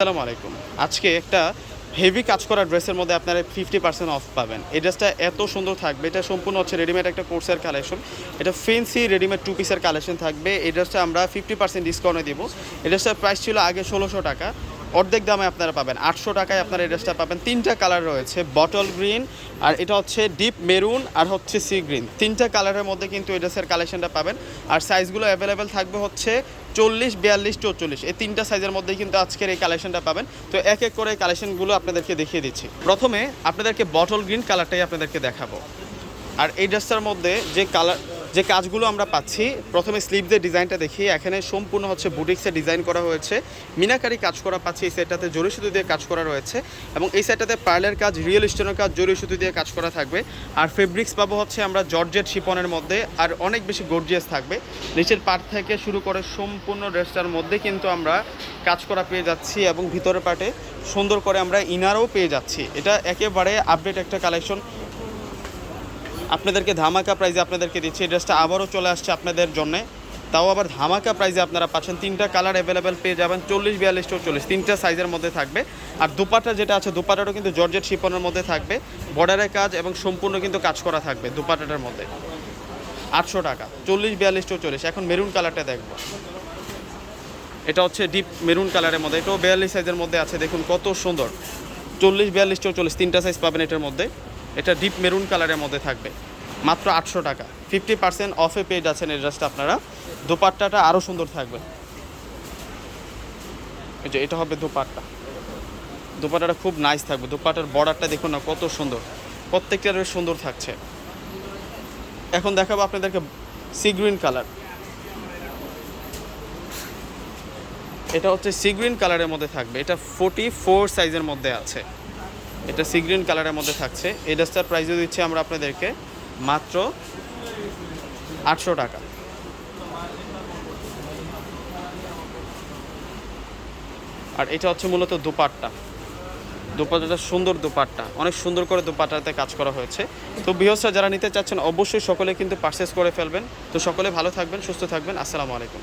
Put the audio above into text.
আসসালামু আলাইকুম। আজকে একটা হেভি কাজ করা ড্রেসের মধ্যে আপনারা ফিফটি পার্সেন্ট অফ পাবেন। এই ড্রেসটা এত সুন্দর থাকবে, এটা সম্পূর্ণ হচ্ছে রেডিমেড একটা কোর্সের কালেকশন এটা ফেন্সি রেডিমেড টু পিসের কালেকশন থাকবে। এই ড্রেসটা আমরা ফিফটি পার্সেন্ট ডিসকাউন্টে দেবো। এই ড্রেসটার প্রাইস ছিল আগে ষোলোশো টাকা। অর্ধেক দামে আপনারা পাবেন। আটশো টাকায় আপনারা এই ড্রেসটা পাবেন। তিনটা কালার রয়েছে বটল গ্রিন আর এটা হচ্ছে ডিপ মেরুন আর হচ্ছে সি গ্রিন তিনটা কালারের মধ্যে কিন্তু এই ড্রেসের কালেকশনটা পাবেন। আর সাইজগুলো অ্যাভেলেবেল থাকবে হচ্ছে চল্লিশ, বিয়াল্লিশ, চৌচল্লিশ। এই তিনটা সাইজের মধ্যেই কিন্তু আজকের এই কালেকশনটা পাবেন। তো এক এক করে কালেকশনগুলো আপনাদেরকে দেখিয়ে দিচ্ছি। প্রথমে আপনাদেরকে বটল গ্রিন কালারটাই আপনাদেরকে দেখাবো। আর এই ড্রেসটার মধ্যে যে কালার যে কাজগুলো আমরা পাচ্ছি, প্রথমে স্লিভদের ডিজাইনটা দেখি। এখানে সম্পূর্ণ হচ্ছে বুটিক্সে ডিজাইন করা হয়েছে। মিনাকারি কাজ করা পাচ্ছি, এই সেটটাতে জরি সুতো দিয়ে কাজ করা রয়েছে এবং এই সেটটাতে পার্লের কাজ রিয়েল স্টোনের কাজ জরি সুতো দিয়ে কাজ করা থাকবে। আর ফেব্রিক্স পাবো হচ্ছে আমরা জর্জেট শিপনের মধ্যে, আর অনেক বেশি গর্জিয়াস থাকবে। নিচের পার্ট থেকে শুরু করে সম্পূর্ণ ড্রেসটার মধ্যে কিন্তু আমরা কাজ করা পেয়ে যাচ্ছি এবং ভিতরের পার্টে সুন্দর করে আমরা ইনারও পেয়ে যাচ্ছি। এটা একেবারে আপডেট একটা কালেকশন আপনাদেরকে ধামাকা প্রাইজে আপনাদেরকে দিচ্ছি। এই ড্রেসটা আবারও চলে আসছে আপনাদের জন্যে। তাও আবার ধামাকা প্রাইজে আপনারা পাচ্ছেন। তিনটা কালার অ্যাভেলেবেল পেয়ে যাবেন। চল্লিশ, বিয়াল্লিশ চল্লিশ তিনটা সাইজের মধ্যে থাকবে। আর দুপাটা যেটা আছে দুপাটাটাও কিন্তু জর্জেট শিপনের মধ্যে থাকবে। বর্ডারের কাজ এবং সম্পূর্ণ কিন্তু কাজ করা থাকবে দুপাটাটার মধ্যে। আটশো টাকা। চল্লিশ, বিয়াল্লিশ চল্লিশ এখন মেরুন কালারটা দেখব। এটা হচ্ছে ডিপ মেরুন কালারের মধ্যে। এটাও বিয়াল্লিশ সাইজের মধ্যে আছে। দেখুন কত সুন্দর। চল্লিশ, বিয়াল্লিশ, চৌচল্লিশ। তিনটা সাইজ পাবেন এটার মধ্যে। এটা ডিপ মেরুন কালারের মধ্যে থাকবে। মাত্র আটশো টাকা। ফিফটি পার্সেন্ট অফে পেয়ে আছেন এই ড্রেসটা আপনারা। দোপাট্টাটা আরও সুন্দর থাকবে। এই যে এটা হবে দোপাট্টা। দোপাট্টাটা খুব নাইস থাকবে। দোপাট্টার বর্ডারটা দেখুন না, কত সুন্দর। প্রত্যেকটা বেশ সুন্দর থাকছে। এখন দেখাবো আপনাদেরকে সি গ্রিন কালার এটা হচ্ছে সি গ্রিন কালারের মধ্যে থাকবে। এটা ফোর্টি ফোর সাইজের মধ্যে আছে। এটা সি গ্রিন কালারের মধ্যে থাকছে। এই ড্রেসটার প্রাইসও দিচ্ছি আমরা আপনাদেরকে মাত্র আটশো টাকা। আর এটা হচ্ছে মূলত দুপাট্টা। দুপাট্টাটা সুন্দর দুপাট্টা। অনেক সুন্দর করে দুপাট্টাতে কাজ করা হয়েছে। তো বৃহস্পতি যারা নিতে চাচ্ছেন, অবশ্যই সকলে কিন্তু পারচেস করে ফেলবেন। তো সকলে ভালো থাকবেন, সুস্থ থাকবেন। আসসালামু আলাইকুম।